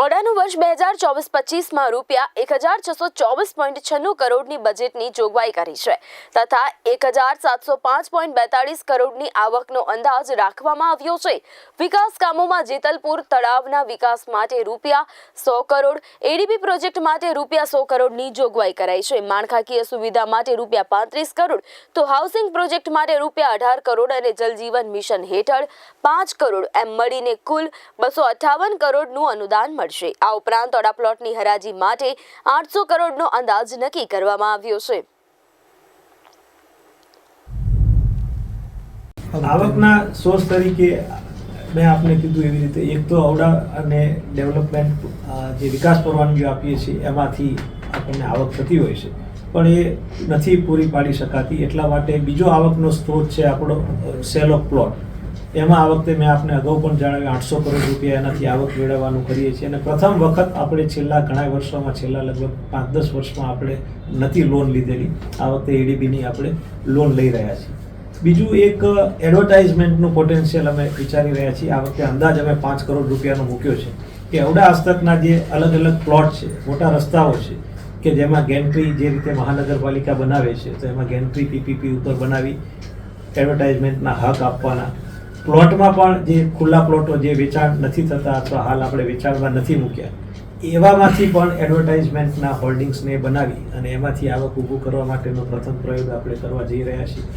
ઓડાનું વર્ષ બે હજાર ચોવીસ પચીસમાં રૂપિયા એક હજાર છસો ચોવીસ પોઈન્ટ છન્નું કરોડની બજેટની જોગવાઈ કરી છે તથા એક હજાર સાતસો પાંચ પોઈન્ટ બેતાળીસ કરોડની આવકનો અંદાજ રાખવામાં આવ્યો છે. વિકાસ કામોમાં જેતલપુર તળાવના વિકાસ માટે રૂપિયા સો કરોડ એડીબી પ્રોજેક્ટ માટે રૂપિયા સો કરોડની જોગવાઈ કરાઈ છે. માળખાકીય સુવિધા માટે રૂપિયા પાંત્રીસ કરોડ, તો હાઉસિંગ પ્રોજેક્ટ માટે રૂપિયા અઢાર કરોડ અને જલજીવન મિશન હેઠળ પાંચ કરોડ. એમ મળીને કુલ બસો અઠ્ઠાવન કરોડનું અનુદાન મળશે આ ઉપરાંત અડા પ્લોટની હરાજી માટે આઠસો કરોડનો અંદાજ નક્કી કરવામાં આવ્યો છે. આવકના સોર્સ તરીકે મેં આપને કીધું એવી રીતે એક તો અવડા અને ડેવલપમેન્ટ જે વિકાસ પરવાનગીઓ આપીએ છીએ, એમાંથી આપણને આવક થતી હોય છે. પણ એ નથી પૂરી પાડી શકાતી. એટલા માટે બીજો આવકનો સ્ત્રોત છે આપણો સેલ ઓફ પ્લોટ એમાં આ વખતે મેં આપને અગાઉ પણ જણાવ્યું, આઠસો કરોડ રૂપિયા એનાથી આવક મેળવવાનું કરીએ છીએ. અને પ્રથમ વખત આપણે છેલ્લા ઘણા વર્ષોમાં, છેલ્લા લગભગ પાંચ દસ વર્ષમાં આપણે નથી લોન લીધેલી. આ વખતે એડીબીની આપણે લોન લઈ રહ્યા છીએ. બીજું એક એડવર્ટાઇઝમેન્ટનું પોટેન્શિયલ અમે વિચારી રહ્યા છીએ. આ વખતે અંદાજ અમે પાંચ કરોડ રૂપિયાનો મૂક્યો છે. કે અવડા હસ્તકના જે અલગ અલગ પ્લોટ છે, મોટા રસ્તાઓ છે, કે જેમાં ગેન્ટ્રી જે રીતે મહાનગરપાલિકા બનાવે છે, તો એમાં ગેન્ટ્રી પીપીપી ઉપર બનાવી એડવર્ટાઇઝમેન્ટના હક આપવાના પ્લોટમાં પણ જે ખુલ્લા પ્લોટો જે વેચાણ નથી થતા અથવા હાલ આપણે વેચાણમાં નથી મૂક્યા, એવામાંથી પણ એડવર્ટાઇઝમેન્ટના હોર્ડિંગ્સને બનાવી અને એમાંથી આવક ઊભું કરવા માટેનો પ્રથમ પ્રયોગ આપણે કરવા જઈ રહ્યા છીએ.